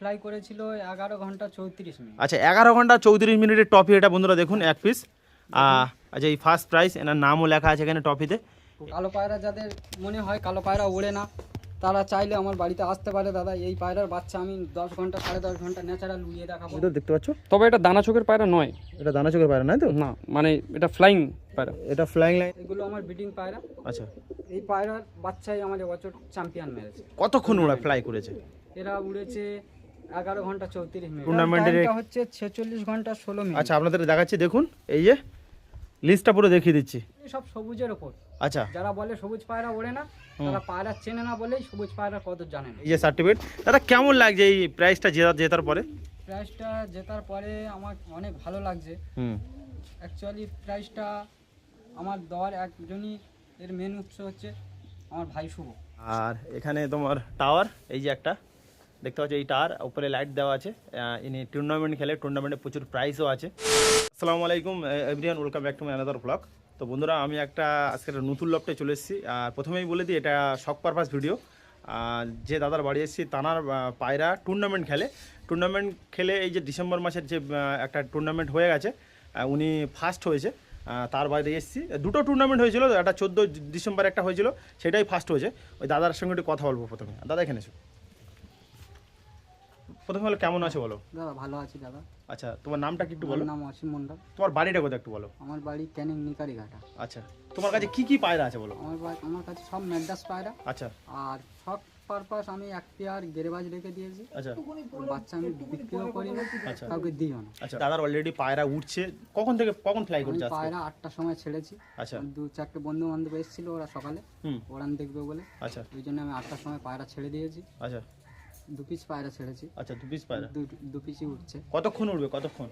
Fly করেছিল এগারো ঘণ্টা চৌত্রিশ মিনিট। আচ্ছা এগারো ঘণ্টা চৌত্রিশ মিনিটের টপি এটা বন্ধুরা দেখুন এক পিস আচ্ছা এই ফার্স্ট প্রাইস এনার নামও লেখা আছে এখানে টপিতে কালো পায়রা যাদের মনে হয় কালো পায়রা ওড়ে না তারা চাইলে আমার বাড়িতে আসতে পারে দাদা। এই পায়রার বাচ্চা আমি দশ ঘণ্টা সাড়ে দশ ঘণ্টা ন্যাচারাল উড়িয়ে দেখাবো। এটা দেখতে পাচ্ছ? তবে এটা দানা চোখের পায়রা নয়। এটা দানা চোখের পায়রা নয় তো? না মানে এটা ফ্লাইং পায়রা। এটা ফ্লাইং লাইন এগুলো আমার ব্রিডিং পায়রা। আচ্ছা। এই পায়রার বাচ্চাই আমার এবছর চ্যাম্পিয়ন মেরেছে। কতক্ষণ ওরা ফ্লাই করেছে? এরা উড়েছে এগারো ঘণ্টা চৌত্রিশ মিনিট। Tournament-এর- হচ্ছে ছেচল্লিশ ঘণ্টা ষোলো মিনিট। আচ্ছা আপনাদের দেখাচ্ছি দেখুন এই যে লিস্টটা পুরো দেখিয়ে দিচ্ছি। এই সব সবুজের ওপর। আচ্ছা। যারা বলে সবুজ পায়রা ওড়ে না তারা পায়রা চেনে না বলেই সবুজ পায়রা কত জানে না। এই যে সার্টিফিকেট দাদা কেমন লাগছে এই প্রাইসটা জেতার জেতার পরে? প্রাইসটা জেতার পরে আমার অনেক ভালো লাগছে। হুম। অ্যাকচুয়ালি প্রাইসটা আমার দেওয়ার একজনই এর মেন উৎস হচ্ছে আমার ভাই শুভ। আর এখানে তোমার টাওয়ার এই যে একটা। দেখতে পাচ্ছ এই টাওয়ার উপরে লাইট দেওয়া আছে। ইনি টুর্নামেন্ট খেলে টুর্নামেন্টে প্রচুর প্রাইজও আছে। আসসালামু আলাইকুম everyone welcome back to my another blog তো বন্ধুরা, আমি একটা আজকে একটা নতুন লপটে চলে এসেছি। আর প্রথমেই বলে দিই, এটা শখ পারপাস ভিডিও যে দাদার বাড়ি এসেছি, তানার পায়রা টুর্নামেন্ট খেলে। টুর্নামেন্ট খেলে এই যে ডিসেম্বর মাসের যে একটা টুর্নামেন্ট হয়ে গেছে উনি ফার্স্ট হয়েছে। তার বাইরে এসেছি। দুটো টুর্নামেন্ট হয়েছিল, একটা চোদ্দ ডিসেম্বর একটা হয়েছিল, সেটাই ফার্স্ট হয়েছে। ওই দাদার সঙ্গে একটু কথা বলব প্রথমে। দাদা, এখানে এসো। প্রথমে হলো কেমন আছে বলো? দাদা ভালো আছি দাদা। আচ্ছা তোমার নামটা কি একটু আমার বলো? নাম অসীম মন্ডল তোমার বাড়িটা কোথায় একটু বলো? আমার বাড়ি ক্যানিং নিকারি ঘাটা। আচ্ছা তোমার কাছে কি কি পায়রা আছে বলো? আমার বাড়ি আমার কাছে সব ম্যাডাস পায়রা। আচ্ছা। আর সব পারপাস আমি এক পেয়ার গেরেবাজ রেখে দিয়েছি। আচ্ছা। ওর বাচ্চা আমি বিক্রিও করি না আচ্ছা। কাউকে দিও না। আচ্ছা দাদার অলরেডি পায়রা উঠছে। কখন থেকে কখন ফ্লাই আমি করছে আজকে? পায়রা আটটার সময় ছেড়েছি। আচ্ছা। দু চারটে বন্ধু বান্ধব এসেছিল ওরা সকালে। হুম। ওরান দেখবে বলে। আচ্ছা। ওই জন্য আমি আটটার সময় পায়রা ছেড়ে দিয়েছি। আচ্ছা। দু পিস পায়রা ছেড়েছি। আচ্ছা দু পিস পায়রা। দু পিসই উঠছে। কতক্ষণ উঠবে কতক্ষণ?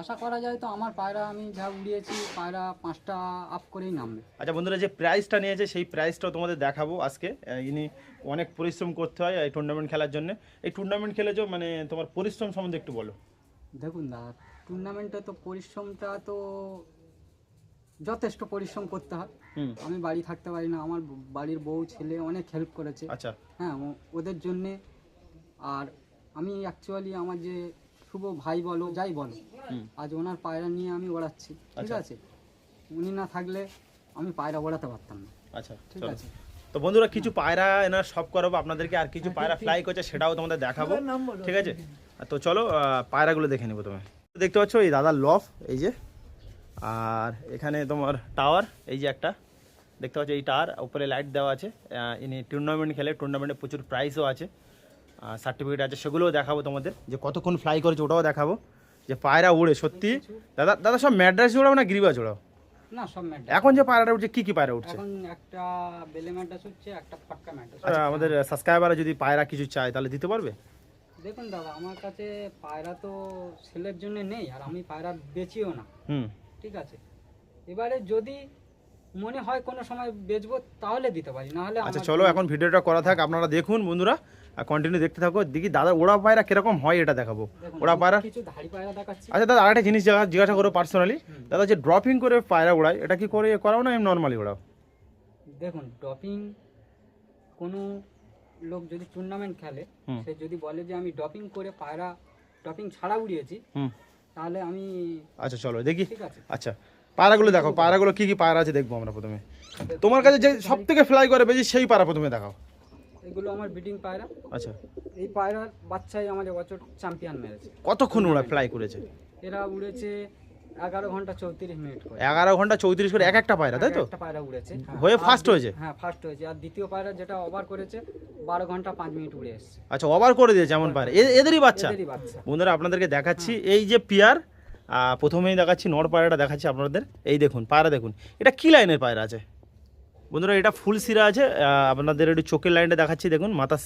আশা করা যায় তো আমার পায়রা আমি যা উড়িয়েছি পায়রা পাঁচটা আপ করেই নামবে। আচ্ছা বন্ধুরা যে প্রাইসটা নিয়েছে সেই প্রাইসটাও তোমাদের দেখাবো আজকে। ইনি অনেক পরিশ্রম করতে হয় এই টুর্নামেন্ট খেলার জন্য। এই টুর্নামেন্ট খেলেছো মানে তোমার পরিশ্রম সম্বন্ধে একটু বলো। দেখুন দাদা টুর্নামেন্টে তো পরিশ্রমটা তো যথেষ্ট পরিশ্রম করতে হয়। আমি বাড়ি থাকতে পারি না আমার বাড়ির বউ ছেলে অনেক হেল্প করেছে। আচ্ছা। হ্যাঁ ওদের জন্যে আর আমি অ্যাকচুয়ালি আমার যে শুভ ভাই বলো যাই বলো আজ ওনার পায়রা নিয়ে আমি ওড়াচ্ছি ঠিক আচ্ছা। আছে? উনি না থাকলে আমি পায়রা ওড়াতে পারতাম না। আচ্ছা ঠিক আছে? তো বন্ধুরা কিছু পায়রা এনার সব করাবো আপনাদেরকে আর কিছু পায়রা ফ্লাই করছে সেটাও তোমাদের দেখাবো। ঠিক আছে? তো চলো পায়রাগুলো দেখে নেব তুমি দেখতে পাচ্ছ এই দাদার লফ এই যে? আর এখানে তোমার টাওয়ার এই যে একটা। দেখতে পাচ্ছ এই টাওয়ার উপরে লাইট দেওয়া আছে। ইনি টুর্নামেন্ট খেলে টুর্নামেন্টে প্রচুর প্রাইজও আছে। সার্টিফিকেট আছে সেগুলোও দেখাবো তোমাদের। যে কতক্ষণ ফ্লাই করেছে ওটাও দেখাবো। যে পায়রা উড়ে সত্যি। দাদা দাদা সব ম্যাড্রাস জোড়াও না গিরিবা জোড়াও? না সব এখন যে পায়রাটা উঠছে কি কি পায়রা উঠছে এখন একটা বেলে একটা ফটকা আচ্ছা আমাদের সাবস্ক্রাইবাররা যদি পায়রা কিছু চায় তাহলে দিতে পারবে? দেখুন দাদা আমার কাছে পায়রা তো সেলের জন্য নেই আর আমি পায়রা বেচিও না। হুম। ঠিক আছে? এবারে যদি মনে হয় কোনো সময় বেচবো তাহলে দিতে পারি না হলে আচ্ছা চলো এখন ভিডিওটা করা থাক আপনারা দেখুন বন্ধুরা। আর কন্টিনিউ দেখতে থাকো দেখি দাদা ওড়া পায়রা কীরকম হয় এটা দেখাবো। ওড়া পায়রা কিছু ধাড়ি পায়রা দেখাচ্ছি। আচ্ছা দাদা আরেকটা জিনিস জিজ্ঞাসা করো পার্সোনালি দাদা যে ড্রপিং করে পায়রা ওড়ায় এটা কি করে করাও না এমনি নর্মালি ওড়াও? দেখুন ড্রপিং কোনো লোক যদি টুর্নামেন্ট খেলে। সে যদি বলে যে আমি ড্রপিং করে পায়রা ড্রপিং ছাড়া উড়িয়েছি তাহলে আমি আচ্ছা চলো দেখি। ঠিক আছে। আচ্ছা পায়রাগুলো দেখো পায়রাগুলো কি কি পায়রা আছে দেখব আমরা প্রথমে। তোমার কাছে যে সব থেকে ফ্লাই করে বেশি সেই পায়রা প্রথমে দেখাও। এগুলো আমার ব্রিডিং পায়রা। আচ্ছা। এই পায়রার বাচ্চাই আমার এবছর চ্যাম্পিয়ন মেরেছে। কতক্ষণ ওরা ফ্লাই করেছে? এরা উড়েছে এগারো ঘণ্টা চৌত্রিশ মিনিট করে। এগারো ঘণ্টা চৌত্রিশ করে এক একটা পায়রা তাই তো? একটা পায়রা উড়েছে। হয়ে ফার্স্ট হয়েছে? হ্যাঁ ফার্স্ট হয়েছে। আর দ্বিতীয় পায়রা যেটা ওভার করেছে বারো ঘণ্টা পাঁচ মিনিট উড়ে এসছে। আচ্ছা ওভার করে দিয়েছে এমন পায়রা। এদেরই বাচ্চা? বন্ধুরা আপনাদেরকে দেখাচ্ছি এই যে পিয়ার প্রথমেই দেখাচ্ছি নর পায়রাটা দেখাচ্ছি আপনাদের। এই দেখুন পায়রা দেখুন। এটা কি লাইনের পায়রা আছে? বন্ধুরা, এটা ফুল সিরা আছে। আপনাদের একটু চোখের লাইনটা দেখাচ্ছি, দেখুন মাথা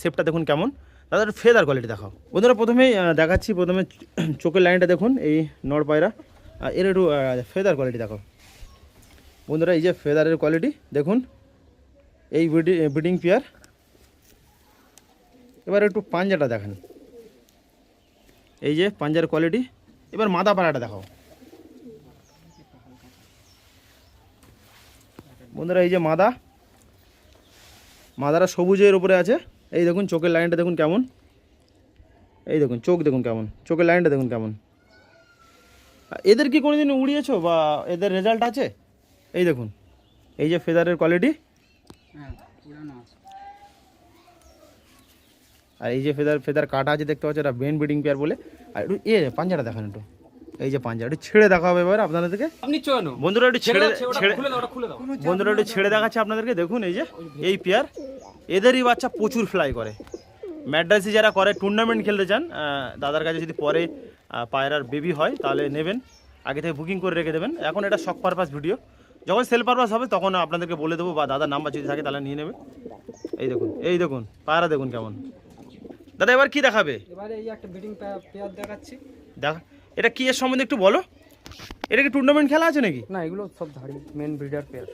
শেপটা দেখুন কেমন। দাদা, একটু ফেদার কোয়ালিটি দেখাও। বন্ধুরা, প্রথমেই দেখাচ্ছি, প্রথমে চোখের লাইনটা দেখুন, এই নর পায়রা। এর একটু ফেদার কোয়ালিটি দেখাও। বন্ধুরা, এই যে ফেদারের কোয়ালিটি দেখুন, এই ব্রিডিং পেয়ার এবার একটু পাঞ্জাটা দেখান। এই যে পাঞ্জার কোয়ালিটি এবার মাদা পাড়াটা দেখাও। বন্ধুরা এই যে মাদা। মাদারা সবুজের উপরে আছে। এই দেখুন চোখের লাইনটা দেখুন কেমন। এই দেখুন চোখ দেখুন কেমন। চোখের লাইনটা দেখুন কেমন। এদের কি কোনোদিন উড়িয়েছো বা এদের রেজাল্ট আছে? এই দেখুন এই যে ফেদারের কোয়ালিটি হ্যাঁ আর এই যে ফেদার ফেদার কাটা আছে দেখতে পাচ্ছ এটা বেন ব্রিডিং পেয়ার বলে। আর একটু এ পাঞ্জাটা দেখান একটু। এই যে পাঞ্জা একটু ছেড়ে দেখা হবে এবার আপনাদেরকে। আপনি চয়েন বন্ধুরা একটু ছেড়ে ছেড়ে খুলে দাও খুলে দাও। বন্ধুরা একটু ছেড়ে দেখাচ্ছে আপনাদেরকে দেখুন এই যে এই পেয়ার। এদেরই বাচ্চা প্রচুর ফ্লাই করে। ম্যাড্রাসি যারা করে টুর্নামেন্ট খেলতে চান দাদার কাছে যদি পরে পায়রার বেবি হয় তাহলে নেবেন। আগে থেকে বুকিং করে রেখে দেবেন। এখন এটা শখ পারপাস ভিডিও যখন সেল পারপাস হবে তখন আপনাদেরকে বলে দেবো বা দাদার নাম্বার যদি থাকে তাহলে নিয়ে নেবে। এই দেখুন এই দেখুন পায়রা দেখুন কেমন। দাদা এবার কি দেখাবে? এবারে এই একটা বিডিং পেয়ার দেখাচ্ছি। দেখ এটা কি এর সম্বন্ধে একটু বলো? এটা কি টুর্নামেন্ট খেলা আছে নাকি? না এগুলো সব ধাড়ি মেন ব্রিডার পেয়ার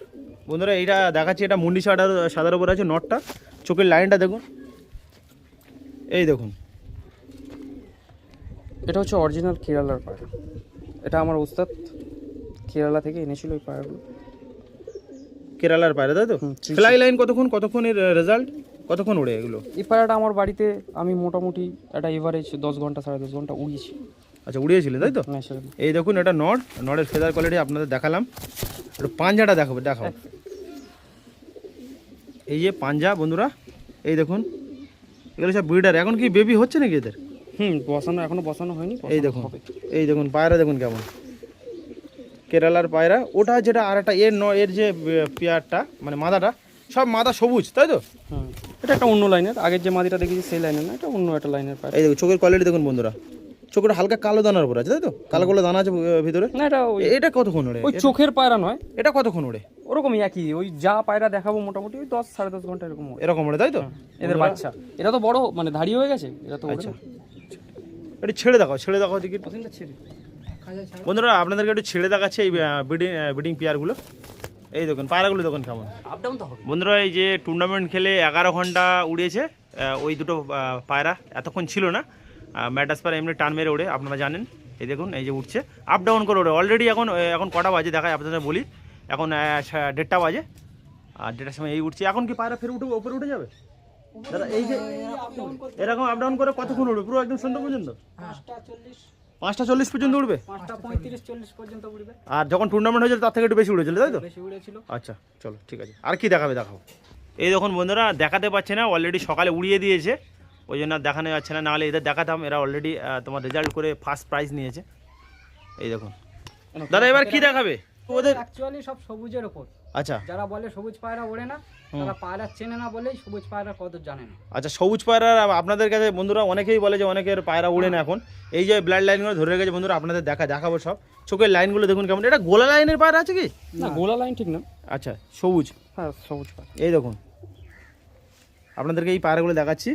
বন্ধুরা এইটা দেখাচ্ছি এটা মুন্ডি সাদার সাদার উপর আছে নটটা চোখের লাইনটা দেখুন। এই দেখুন। এটা হচ্ছে অরিজিনাল কেরালার পায়রা এটা আমার ওস্তাদ কেরালা থেকে এনেছিল ওই পায়রাগুলো কেরালার পায়রা তাই তো? ফ্লাই লাইন কতক্ষণ কতক্ষণের রেজাল্ট কতক্ষণ উড়ে এগুলো? এই পায়রাটা আমার বাড়িতে আমি মোটামুটি একটা এভারেজ দশ ঘণ্টা সাড়ে দশ ঘণ্টা উড়িয়েছি। আচ্ছা উড়িয়েছিল তাই তো? এই দেখুন এটা নট। নটের ফেদার কোয়ালিটি আপনাদের দেখালাম। একটু পাঞ্জাটা দেখাবো দেখাও। এই যে পাঞ্জা বন্ধুরা এই দেখুন এগুলো সব ব্রিডার এখন কি বেবি হচ্ছে নাকি এদের? হুম বসানো এখনও বসানো হয়নি এই দেখুন এই দেখুন পায়রা দেখুন কেমন। কেরালার পায়রা ওটা যেটা আর একটা এর ন এর যে পেয়ারটা মানে মাদাটা সব মাদা সবুজ তাই তো? হুম এটা একটা অন্য লাইনের আগের যে মাদিটা দেখেছি সেই লাইনের না এটা অন্য একটা লাইনের পায়রা। এই দেখুন চোখের কোয়ালিটি দেখুন বন্ধুরা। চোখটা হালকা কালো দানার উপর আছে তাই তো? কালো কালো দানা আছে ভিতরে? না এটা এটা কতক্ষণ ওড়ে? ওই চোখের পায়রা নয়। এটা কতক্ষণ ওড়ে? ওরকমই একই ওই যা পায়রা দেখাবো মোটামুটি ওই দশ সাড়ে দশ ঘণ্টা এরকম এরকম ওড়ে তাই তো? এদের বাচ্চা। এটা তো বড় মানে দাঁড়ি হয়ে গেছে এটা তো আচ্ছা। একটু ছেড়ে দেখাও ছেড়ে দেখাও টিকিট ছেড়ে। বন্ধুরা আপনাদেরকে একটু ছেড়ে দেখাচ্ছে এই ব্রিডিং ব্রিডিং পেয়ারগুলো এই দেখুন পায়রাগুলো দেখুন কেমন। বন্ধুরা এই যে টুর্নামেন্ট খেলে এগারো ঘণ্টা উড়িয়েছে ওই দুটো পায়রা এতক্ষণ ছিল না। ম্যাটাস পায়রা এমনি টান মেরে ওড়ে আপনারা জানেন। এই দেখুন এই যে উঠছে। আপ ডাউন করে ওড়ে। অলরেডি এখন এখন কটা বাজে? দেখায় আপনাদের বলি। এখন দেড়টা বাজে। আর দেড়টার সময় এই উঠছে। এখন কি পায়রা ফের উঠে উপরে উঠে যাবে? দাদা এই যে এরকম আপ ডাউন করে কতক্ষণ উঠবে পুরো একদম সন্ধ্যা পর্যন্ত? পাঁচটা চল্লিশ পর্যন্ত উঠবে আর যখন টুর্নামেন্ট হয়েছিল তার থেকে একটু বেশি উঠেছিল তাই তো? আচ্ছা চলো ঠিক আছে। আর কি দেখাবে দেখাও। এই দেখুন বন্ধুরা দেখাতে পাচ্ছে না অলরেডি সকালে উড়িয়ে দিয়েছে। ওই জন্য দেখানো যাচ্ছে না নাহলে এদের দেখাতাম। এরা অলরেডি তোমার রেজাল্ট করে ফার্স্ট প্রাইজ নিয়েছে। এই দেখুন। দাদা এবার কি দেখাবে? ওদের অ্যাকচুয়ালি সব সবুজের ওপর। আচ্ছা। যারা বলে সবুজ পায়রা ওড়ে না তারা পায়রা চেনে না বলেই সবুজ পায়রা কদর জানে না। আচ্ছা সবুজ পায়রার আপনাদের কাছে বন্ধুরা অনেকেই বলে যে অনেকের পায়রা উড়ে না এখন। এই যে ব্লাড লাইনগুলো ধরে রেখেছে বন্ধুরা আপনাদের দেখা দেখাবো সব। চোখের লাইনগুলো দেখুন কেমন। এটা গোলা লাইনের পায়রা আছে কি? না গোলা লাইন ঠিক না। আচ্ছা সবুজ। হ্যাঁ সবুজ পায়রা। এই দেখুন। আপনাদেরকে এই পায়রাগুলো দেখাচ্ছি।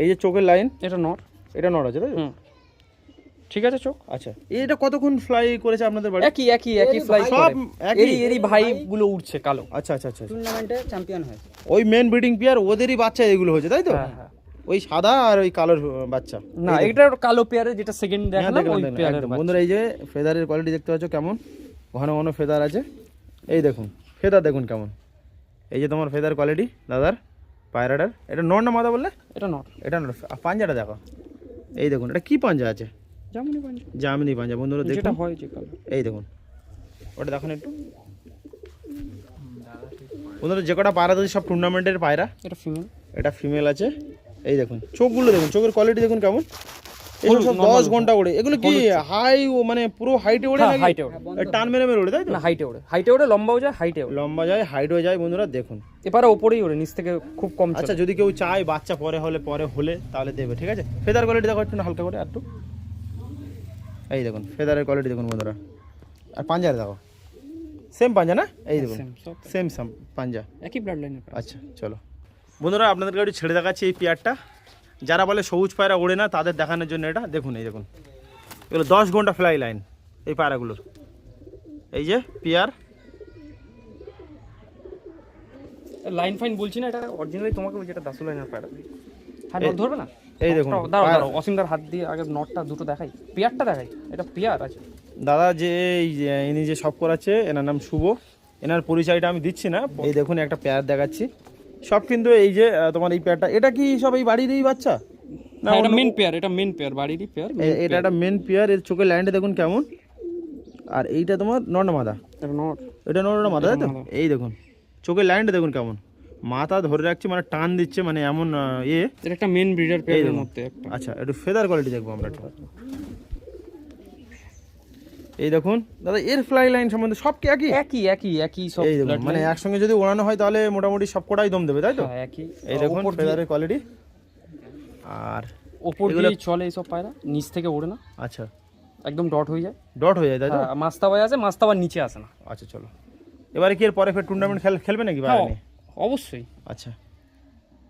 এই যে চোখের লাইন? এটা নট এটা নট আছে তাই তো? ঠিক আছে চোখ? আচ্ছা এটা কতক্ষণ ফ্লাই করেছে আপনাদের বাড়ি? একই একই একই ফ্লাই সব একই? এরই এরই ভাই গুলো উঠছে কালো। আচ্ছা আচ্ছা আচ্ছা টুর্নামেন্টে চ্যাম্পিয়ন হয়েছে। ওই মেন ব্রিডিং পেয়ার ওদেরই বাচ্চা এগুলো হয়েছে তাই তো? হ্যাঁ হ্যাঁ। ওই সাদা আর ওই কালোর বাচ্চা। না এটা কালো পেয়ারে যেটা সেকেন্ড হ্যাঁ, দেখালাম ওই পেয়ারের বন্ধুরা এই যে ফেদারের কোয়ালিটি দেখতে পাচ্ছ কেমন? ঘন ঘন ফেদার আছে। এই দেখুন ফেদার দেখুন কেমন। এই যে তোমার ফেদার কোয়ালিটি দাদার। পায়রাটার এটা নর না মাদা বললে? এটা নর। এটা নর। আর পাঞ্জাটা দেখো। এই দেখুন এটা কি পাঞ্জা আছে? যেমনই পাঞ্জা। জামিনি পাঞ্জা বন্ধুরা যেটা এটা হয় যে কালার এই দেখুন। ওটা দেখুন একটু। বন্ধুরা যে কটা পায়রা আছে সব টুর্নামেন্টের পায়রা? এটা ফিমেল এটা ফিমেল আছে। এই দেখুন চোখগুলো দেখুন চোখের কোয়ালিটি দেখুন কেমন। দশ ঘণ্টা ওড়ে। এগুলো কি হাই মানে পুরো হাইটে ওড়ে হ্যাঁ নাকি? হাইটে ওড়ে। এ টান মেরে মেরে ওড়ে তাই তো? না হাইটে ওড়ে। হাইটে ওড়ে লম্বাও যায় হাইটে ওড়ে। লম্বা যায় হাইট হয়ে যায় বন্ধুরা দেখুন। এবারে ওপরেই ওড়ে নিচ থেকে খুব কম আচ্ছা যদি কেউ চায় বাচ্চা পরে হলে পরে হলে তাহলে দেবে ঠিক আছে? ফেদার কোয়ালিটি দেখো একটু হালকা করে একটু। এই দেখুন ফেদারের কোয়ালিটি দেখুন বন্ধুরা। আর পাঞ্জার দেখো। সেম পাঞ্জা না? এই দেখুন। সেম সেম পাঞ্জা। একই ব্লাড লাইনের আচ্ছা চলো। বন্ধুরা আপনাদেরকে একটু ছেড়ে দেখাচ্ছি এই পেয়ারটা। যারা বলে সবুজ পায়রা ওড়ে না তাদের দেখানোর জন্য এটা। দেখুন এই দেখুন। এগুলো দশ ঘণ্টা ফ্লাই লাইন এই পায়রাগুলোর। এই যে পেয়ার। লাইন ফাইন বলছি না এটা অরিজিনালি তোমাকে যেটা দাসু লাইনের পায়রা। হ্যাঁ ধরবে না? এই দেখুন দাঁড়াও দাঁড়াও অসীমদার হাত দিয়ে আগে নটটা দুটো দেখাই। পেয়ারটা দেখাই এটা পেয়ার আছে। দাদা যে এই যে ইনি যে সব করাচ্ছে এনার নাম শুভ। এনার পরিচয়টা আমি দিচ্ছি না। এই দেখুন একটা পেয়ার দেখাচ্ছি। সব কিন্তু এই যে তোমার এই পেয়ারটা এটা কি সব এই বাড়িরই বাচ্চা? না হ্যাঁ, এটা মেন পেয়ার এটা মেন পেয়ার বাড়িরই পেয়ার এটা একটা মেন পেয়ার এর চোখের লাইনটা দেখুন কেমন। আর এইটা তোমার নর্না মাদা এটা নট এটা নর্না মাদা তাই তো? এই দেখুন চোখের লাইনটা দেখুন কেমন। মাথা ধরে রাখছে মানে টান দিচ্ছে মানে এমন ইয়ে। এটা একটা মেন ব্রিডার পেয়ারের। মধ্যে একটা। আচ্ছা একটু ফেদার কোয়ালিটি দেখব আমরা একটু। এই দেখুন দাদা এর ফ্লাই লাইন সম্বন্ধে সব কি একই? একই একই একই সব এই দেখুন। মানে একসঙ্গে যদি ওড়ানো হয় তাহলে মোটামুটি সব কটাই দম দেবে তাই তো? হ্যাঁ, একই। এই দেখুন ফেদারের কোয়ালিটি আর ওপর দিয়ে চলে এইসব পায়রা নিচ থেকে ওড়ে না। আচ্ছা। একদম ডট হয়ে যায়। ডট হয়ে যায় তাই তো? হ্যাঁ, মাস্তাবাই আছে মাস্তাবার নিচে আসে না। আচ্ছা চলো। এবারে কি এর পরে ফের টুর্নামেন্ট খেল খেলবে নাকি হ্যাঁ, অবশ্যই। আচ্ছা।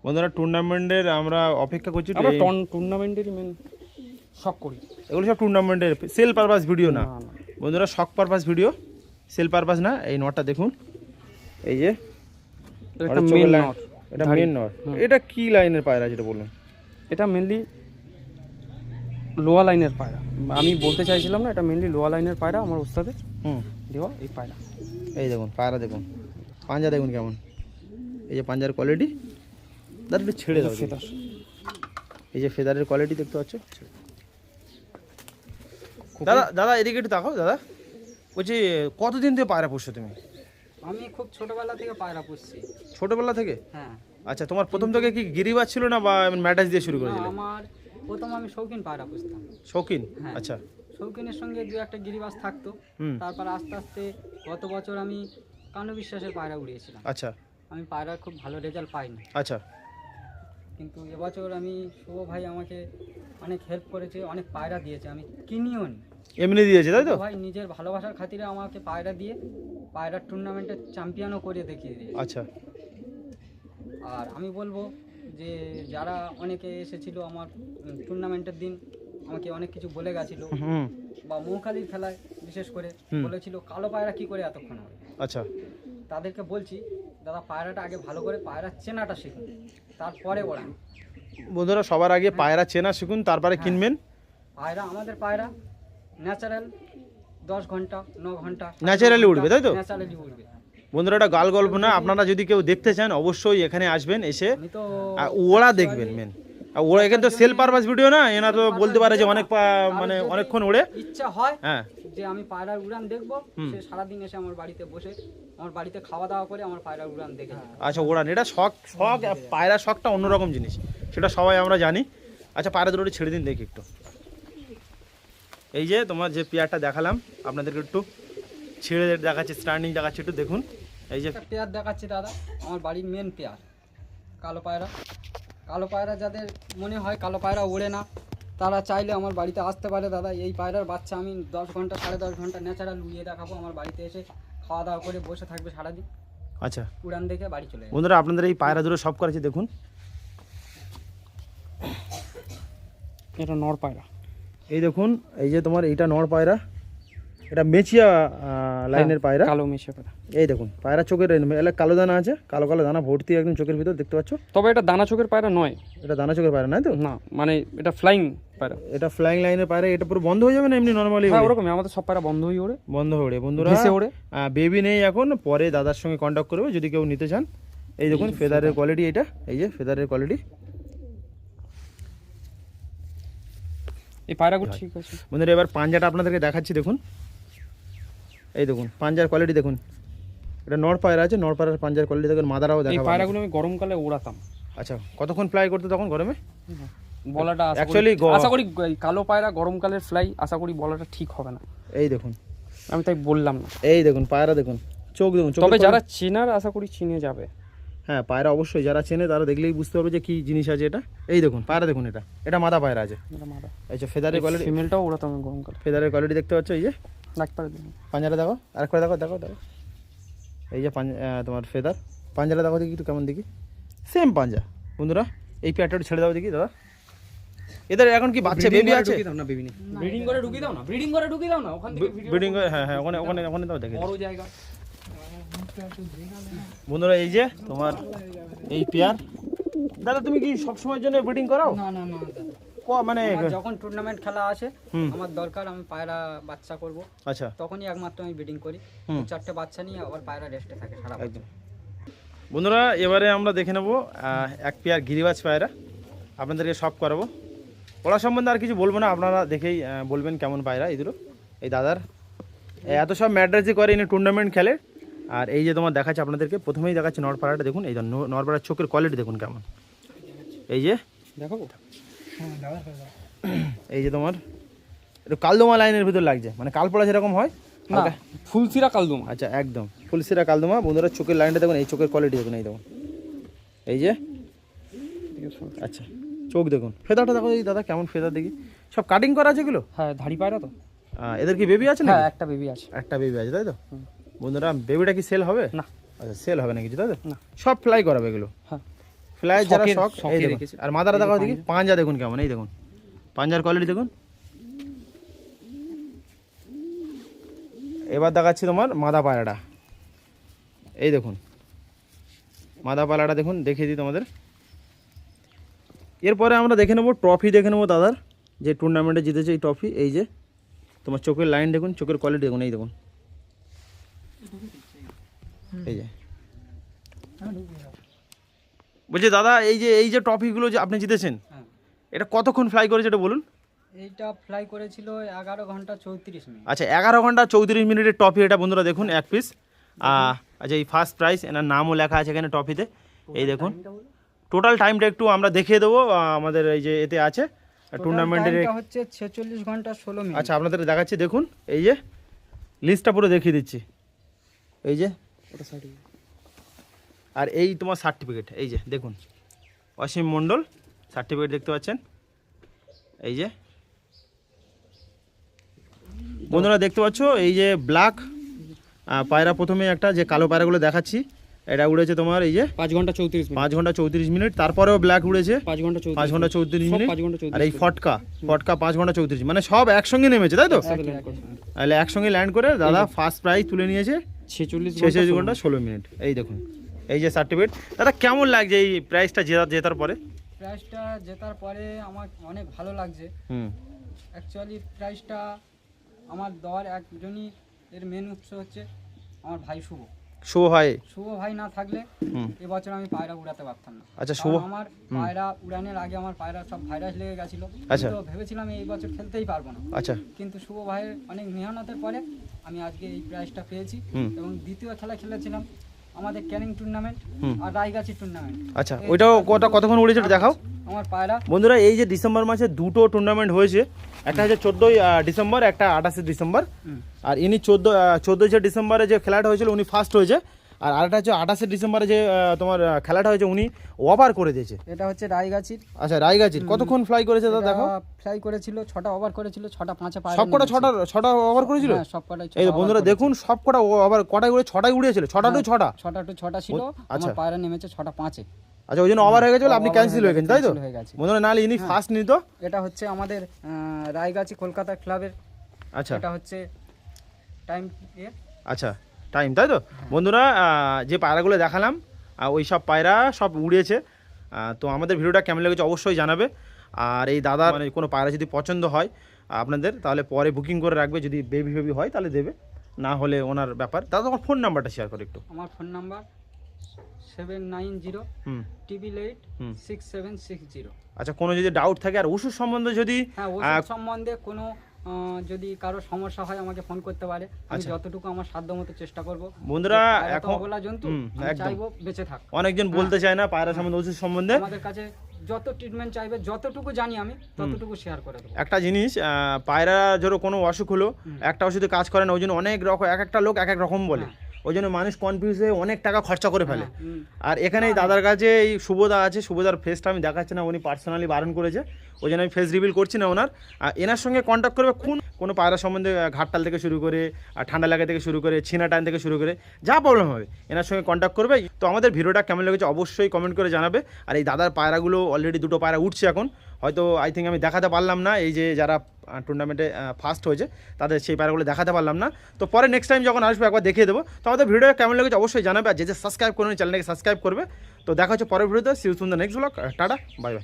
বন্ধুরা টুর্নামেন্টের আমরা অপেক্ষা করছি আমরা টুর্নামেন্টেরই মেন সব করি। এগুলো সব টুর্নামেন্টের সেল পারপাস ভিডিও না। বন্ধুরা শখ পারপাস ভিডিও সেল পারপাস না এই নটটা দেখুন। এই যে এটা মেন নট এটা নট এটা কি লাইনের পায়রা যেটা বলুন এটা মেনলি লোয়া লাইনের পায়রা। আমি বলতে চাইছিলাম না এটা মেনলি লোয়া লাইনের পায়রা আমার ওস্তাদের হুম। দেওয়া এই পায়রা। এই দেখুন পায়রা দেখুন। পাঞ্জা দেখুন কেমন। এই যে পাঞ্জার কোয়ালিটি দাদা ছেড়ে দাও দেখি। ফেদার এই যে ফেদারের কোয়ালিটি দেখতে পাচ্ছ? দাদা দাদা এদিকে একটু তাকাও দাদা। বলছি কতদিন থেকে পায়রা পুষছো তুমি? আমি খুব ছোটবেলা থেকে পায়রা পুষছি। ছোটবেলা থেকে? হ্যাঁ। আচ্ছা তোমার প্রথম থেকে কি গিরিবাজ ছিল না বা ম্যাটাস দিয়ে শুরু করেছিলে? আমার প্রথম আমি শৌখিন পায়রা পুষতাম। শৌখিন? হ্যাঁ। আচ্ছা। শৌখিনের সঙ্গে দু একটা গিরিবাস থাকতো। তারপর আস্তে আস্তে গত বছর আমি কানু বিশ্বাসের পায়রা উড়িয়েছিলাম। আচ্ছা। আমি পায়রার খুব ভালো রেজাল্ট পাইনি। আচ্ছা। কিন্তু এবছর আমি শুভ ভাই আমাকে অনেক হেল্প করেছে অনেক পায়রা দিয়েছে। আমি কিনিও নি। এমনি দিয়েছে তাই তো? ভাই নিজের ভালোবাসার খাতিরে আমাকে পায়রা দিয়ে পায়রার টুর্নামেন্টে চ্যাম্পিয়নও করে দেখিয়ে দিয়েছে। আচ্ছা। আর আমি বলব যে যারা অনেকে এসেছিল আমার টুর্নামেন্টের দিন আমাকে অনেক কিছু বলে গেছিল। বা মৌখালির খেলায় বিশেষ করে বলেছিল কালো পায়রা কি করে এতক্ষণ হবে? আচ্ছা। তাদেরকে বলছি দাদা পায়রাটা আগে ভালো করে পায়রা চেনাটা শিখুন তারপরে ওড়ান বন্ধুরা সবার আগে পায়রা চেনা শিখুন তারপরে কিনবেন। পায়রা আমাদের পায়রা ন্যাচারাল দশ ঘণ্টা ন ঘণ্টা Naturally উড়বে, তাই তো? ন্যাচারালি বন্ধুরা এটা গাল গল্প না আপনারা যদি কেউ দেখতে চান অবশ্যই এখানে আসবেন এসে ওরা দেখবেন মেন আর ওরা এখানে তো সেল পারপাস ভিডিও না এনা তো বলতে পারে যে অনেক মানে অনেকক্ষণ ওড়ে। ইচ্ছা হয় হ্যাঁ। যে আমি পায়রার উড়ান দেখব সে সারাদিন এসে আমার বাড়িতে বসে আমার বাড়িতে খাওয়া দাওয়া করে আমার পায়রার উড়ান দেখে আচ্ছা ওড়ান এটা শখ শখ পায়রা শখটা অন্যরকম জিনিস সেটা সবাই আমরা জানি। আচ্ছা পায়রা দুটো ছেড়ে দিন দেখি একটু। এই যে তোমার যে পেয়ারটা দেখালাম আপনাদেরকে একটু ছেড়ে দেখাচ্ছি স্ট্যান্ডিং দেখাচ্ছি একটু দেখুন। এই যে একটা পেয়ার দেখাচ্ছি দাদা আমার বাড়ির মেন পেয়ার কালো পায়রা। কালো পায়রা যাদের মনে হয় কালো পায়রা ওড়ে না তারা চাইলে আমার বাড়িতে আসতে পারে দাদা। এই পায়রার বাচ্চা আমি দশ ঘণ্টা সাড়ে দশ ঘণ্টা ন্যাচারাল উড়িয়ে দেখাবো আমার বাড়িতে এসে। খাওয়া দাওয়া করে বসে থাকবে সারাদিন। আচ্ছা। উড়ান দেখে বাড়ি চলে যাবে। বন্ধুরা আপনাদের এই পায়রা দুটো সব করেছে দেখুন। এটা নর পায়রা। এই দেখুন এই যে তোমার এইটা নর পায়রা এটা মেচিয়া আহ, লাইনের হ্যাঁ, পায়রা। কালো মিশে পায়রা। এই দেখুন পায়রা চোখের এলা কালো দানা আছে কালো কালো দানা ভর্তি একদম চোখের ভিতর দেখতে পাচ্ছ? তবে এটা দানা চোখের পায়রা নয়। এটা দানা চোখের পায়রা নয় তো? না মানে এটা ফ্লাইং পায়রা। এটা ফ্লাইং লাইনের পায়রা এটা পুরো বন্ধ হয়ে যাবে না এমনি নর্মালি হ্যাঁ ওরকমই আমাদের সব পায়রা বন্ধ হয়ে ওড়ে। বন্ধ হয়ে ওড়ে। বন্ধুরা ওড়ে। বেবি নেই এখন পরে দাদার সঙ্গে কন্ট্যাক্ট করবে যদি কেউ নিতে চান। এই দেখুন ফেদারের কোয়ালিটি এটা এই যে ফেদারের কোয়ালিটি এই পায়রাগুলো ঠিক আছে। বন্ধুরা এবার পাঞ্জাটা আপনাদেরকে দেখাচ্ছি দেখুন। এই দেখুন পাঞ্জার কোয়ালিটি দেখুন। এটা নর পায়রা আছে নর পায়রার পাঞ্জার কোয়ালিটি দেখুন মাদারাও এই পায়রাগুলো আমি গরমকালে ওড়াতাম। আচ্ছা কতক্ষণ ফ্লাই করতে তখন গরমে? বলাটা করি- আশা করি কালো পায়রা গরমকালের ফ্লাই আশা করি বলাটা ঠিক হবে না। এই দেখুন। আমি তাই বললাম না। এই দেখুন পায়রা দেখুন। চোখ দেখুন তবে যারা চেনার আশা করি চিনে যাবে। হ্যাঁ পায়রা অবশ্যই যারা চেনে তারা দেখলেই বুঝতে পারবে যে কি জিনিস আছে এটা। এই দেখুন পায়রা দেখুন এটা। এটা মাদা পায়রা আছে। এটা মারা এই যে ফেদারের কোয়ালিটি ফিমেলটাও ওড়াতাম গরমকালে ফেদারের কোয়ালিটি দেখতে পাচ্ছ এই যে? দিন দেখো আর করে দেখো দেখো দেখো এই যে পাঞ্জা তোমার ফেদার। পাঞ্জারা দেখো দেখি একটু কেমন দেখি। সেম পাঞ্জা। বন্ধুরা এই পেয়ারটা একটু ছেড়ে দাও দেখি দাদা। এদের এখন কি বাচ্চা বেবি আছে? দাও না বেবি নেই। ব্রিডিং করে ঢুকিয়ে দাও না ব্রিডিং করে ঢুকিয়ে দাও না ওখান থেকে ব্রিডিং হ্যাঁ হ্যাঁ ওখানে ওখানে ওখানে দাও দেখে বড় জায়গা। বন্ধুরা এই যে তোমার এই পেয়ার। দাদা তুমি কি সব সময়ের জন্য ব্রিডিং করাও? না না না ক- মানে যখন টুর্নামেন্ট খেলা হুম। আমার দরকার আমি পায়রা বাচ্চা করব। আচ্ছা। তখনই একমাত্র আমি ব্রিডিং করি। চারটে বাচ্চা নিয়ে আবার পায়রা রেস্টে থাকে সারা বছর। একদম বন্ধুরা এবারে আমরা দেখে নেব এক পেয়ার গিরিবাজ পায়রা। আপনাদেরকে সব করাবো। ওরা সম্বন্ধে আর কিছু বলব না আপনারা দেখেই বলবেন কেমন পায়রা এই এই দাদার। এত সব ম্যাড্রাসই করে ইনি টুর্নামেন্ট খেলে। আর এই যে তোমার দেখাচ্ছে আপনাদেরকে প্রথমেই দেখাচ্ছে নরপাড়াটা দেখুন এই নরপাড়ার চোখের কোয়ালিটি দেখুন কেমন। এই যে দেখো। এই যে তোমার একটু কালদোমা লাইনের ভিতর লাগছে মানে কালপড়া যেরকম হয় ফুলসিরা কালদুমা। আচ্ছা একদম ফুলসিরা কালদোমা বন্ধুরা চোখের লাইনটা দেখুন এই চোখের কোয়ালিটি দেখুন এই দেখুন। এই যে আচ্ছা চোখ দেখুন। ফেদাটা দেখো এই দাদা কেমন ফেদা দেখি। সব কাটিং করা আছে এগুলো? হ্যাঁ ধাড়ি পায়রা তো। এদের কি বেবি আছে না হ্যাঁ একটা বেবি আছে। একটা বেবি আছে তাই তো? বন্ধুরা বেবিটা কি সেল হবে? না। আচ্ছা সেল হবে না কিছু তাই না। সব ফ্লাই করাবে এগুলো। হ্যাঁ। ফ্লাই যারা শখ এই দেখুন। আর মাদারা দেখাও দেখি। পাঞ্জা। দেখুন কেমন এই দেখুন। পাঞ্জার কোয়ালিটি দেখুন। এবার দেখাচ্ছি তোমার মাদা পায়রাটা। এই দেখুন। মাদা পায়রাটা দেখুন দেখিয়ে দিই তোমাদের। এরপরে আমরা দেখে নেব ট্রফি দেখে নেব দাদার। যে টুর্নামেন্টে জিতেছে এই ট্রফি এই যে। তোমার চোখের লাইন দেখুন চোখের কোয়ালিটি দেখুন এই দেখুন। এই যে। বলছি দাদা এই যে এই যে ট্রফিগুলো যে আপনি জিতেছেন হ্যাঁ। এটা কতক্ষণ ফ্লাই করেছে এটা বলুন? এইটা ফ্লাই করেছিল এগারো ঘণ্টা চৌত্রিশ মিনিট। আচ্ছা এগারো ঘণ্টা চৌত্রিশ মিনিটের ট্রফি এটা বন্ধুরা দেখুন এক পিস আচ্ছা এই ফার্স্ট প্রাইস এনার নামও লেখা আছে এখানে ট্রফিতে। এই দেখুন। টোটাল টাইমটা একটু আমরা দেখিয়ে দেবো আমাদের এই যে এতে আছে। টুর্নামেন্টের হচ্ছে ছেচল্লিশ ঘণ্টা ষোলো মিনিট। আচ্ছা আপনাদের দেখাচ্ছি দেখুন এই যে লিস্টটা পুরো দেখিয়ে দিচ্ছি। এই যে ওটা সাইডে আর এই তোমার সার্টিফিকেট এই যে দেখুন। অসীম মণ্ডল সার্টিফিকেট দেখতে পাচ্ছেন? এই যে। বন্ধুরা দেখতে পাচ্ছ এই যে ব্ল্যাক পায়রা প্রথমে একটা যে কালো পায়রাগুলো দেখাচ্ছি এটা উড়েছে তোমার এই যে পাঁচ ঘণ্টা চৌত্রিশ পাঁচ ঘণ্টা চৌত্রিশ মিনিট তারপরেও ব্ল্যাক উড়েছে। পাঁচ ঘণ্টা চৌত্রিশ পাঁচ ঘণ্টা চৌত্রিশ মিনিট। আর এই ফটকা ফটকা পাঁচ ঘণ্টা চৌত্রিশ। মানে সব একসঙ্গে নেমেছে তাই তো। তাহলে একসঙ্গে ল্যান্ড করে দাদা ফার্স্ট প্রাইজ তুলে নিয়েছে। ছেচল্লিশ ছেচল্লিশ ঘণ্টা ষোলো মিনিট। এই দেখুন এই যে সার্টিফিকেট দাদা কেমন লাগছে এই প্রাইসটা জেতা জেতার পরে? প্রাইসটা জেতার পরে আমার অনেক ভালো লাগছে। হুম। অ্যাকচুয়ালি প্রাইসটা আমার দেওয়ার একজনই এর মেন উৎস হচ্ছে আমার ভাই শুভ। শো হয় শুভ ভাই না থাকলে এবছর আমি পায়রা উড়াতে পারতাম না। আচ্ছা শুভ আমার পায়রা উড়ানের আগে আমার পায়রা সব ভাইরাস লেগে গেছিল। আচ্ছা। তো ভেবেছিলাম এই বছর খেলতেই পারব না। আচ্ছা। কিন্তু শুভ ভাইয়ের অনেক মেহনতের পরে আমি আজকে এই প্রাইজটা পেয়েছি। এবং দ্বিতীয় খেলা খেলেছিলাম আমাদের ক্যানিং টুর্নামেন্ট আর রায়গাছি টুর্নামেন্ট। আচ্ছা ওইটাও কটা কতক্ষণ উড়েছে একটু দেখাও। আমার পায়রা। বন্ধুরা এই যে ডিসেম্বর মাসে দুটো টুর্নামেন্ট হয়েছে। একটা হচ্ছে চোদ্দোই ডিসেম্বর একটা আঠাশে ডিসেম্বর। আর ইনি চোদ্দ চোদ্দোই যে ডিসেম্বরে যে খেলাটা হয়েছিল উনি ফার্স্ট হয়েছে। আর আরেকটা হচ্ছে আঠাশে ডিসেম্বরে যে তোমার খেলাটা হয়েছে উনি ওভার করে দিয়েছে। এটা হচ্ছে রায়গাছির। আচ্ছা রায়গাছির। কতক্ষণ ফ্লাই করেছে দাদা দেখো? ফ্লাই করেছিল ছটা ওভার করেছিল ছটা পাঁচে পায়রা সব কটা ছটা ছটা ওভার করেছিল? হ্যাঁ সব কটাই এই বন্ধুরা দেখুন সব কটা আবার কটাই উড়ে ছটাই উড়িয়েছিল ছটা টু ছটা? ছটা টু ছটা ছিল আচ্ছা। আমার পায়রা নেমেছে ছটা পাঁচে। আচ্ছা ওই জন্য ওভার হয়ে গেছে বলে আপনি ক্যান্সেল হয়ে হয়ে গেছেন তাই তো? cancel হয়ে গেছে। বন্ধুরা নাহলে ইনি ফার্স্ট নিত? এটা হচ্ছে আমাদের রায়গাছি কলকাতা ক্লাবের। আচ্ছা। এটা হচ্ছে টাইম এ আচ্ছা। টাইম তাই তো? বন্ধুরা যে পায়রাগুলো দেখালাম ওই সব পায়রা সব উড়িয়েছে। আহ, তো আমাদের ভিডিওটা কেমন লেগেছে অবশ্যই জানাবে। আর এই দাদা মানে কোনো পায়রা যদি পছন্দ হয় আপনাদের তাহলে পরে বুকিং করে রাখবে। যদি বেবি বেবি হয় তাহলে দেবে। না হলে ওনার ব্যাপার। দাদা তোমার ফোন নাম্বারটা শেয়ার করো একটু। আমার phone number seven nine zero hmm. Triple eight. Six seven six zero আচ্ছা কোনো যদি ডাউট থাকে আর ওষুধ সম্বন্ধে যদি হ্যাঁ ওষুধ সম্বন্ধে কোনো যদি কারও সমস্যা হয় আমাকে ফোন করতে পারে। আমি আচ্ছা। যতটুকু আমার সাধ্য মতো চেষ্টা করব। বন্ধুরা এখন বলা জন্তু। চাইব বেঁচে থাক। অনেকজন বলতে চায় না পায়রা সম্বন্ধে ওষুধ সম্বন্ধে। আমাদের কাছে যত ট্রিটমেন্ট চাইবে যতটুকু জানি আমি ততটুকু শেয়ার করে দেবো। একটা জিনিস পায়রা ধরো কোনো অসুখ হলো একটা ওষুধে কাজ করে না ওই জন্য অনেক রকম এক একটা লোক এক এক রকম বলে। ওই জন্য মানুষ কনফিউজ হয়ে অনেক টাকা খরচা করে ফেলে। হ্যাঁ, আর এখানে এই দাদার কাছে এই শুভদা আছে শুভদার ফেসটা আমি দেখাচ্ছি না উনি পার্সোনালি বারণ করেছে। ওই জন্য আমি ফেস রিভিল করছি না ওনার। আর এনার সঙ্গে কন্ট্যাক্ট করবে কোন কোনো পায়রা সম্বন্ধে আহ, ঘাটতাল থেকে শুরু করে আর ঠান্ডা লাগা থেকে শুরু করে ছিনা টান থেকে শুরু করে যা প্রবলেম হবে এনার সঙ্গে কন্ট্যাক্ট করবে। তো আমাদের ভিডিওটা কেমন লেগেছে অবশ্যই কমেন্ট করে জানাবে। আর এই দাদার পায়রাগুলো অলরেডি দুটো পায়রা উঠছে এখন। হয়তো আই থিঙ্ক আমি দেখাতে পারলাম না, এই যে যারা টুর্নামেন্টে ফার্স্ট হয়েছে, তাদের সেই প্যারাগুলো দেখাতে পারলাম না। তো পরে নেক্সট টাইম যখন আসবে একবার দেখিয়ে দেবো। তো আমাদের ভিডিওটা কেমন লেগেছে অবশ্যই জানাবে, আর যে যে সাবস্ক্রাইব করুন চ্যানেলটাকে সাবস্ক্রাইব করবে। তো দেখা হচ্ছে পরের ভিডিওতে সিউ সুন্দর next blog tata bye bye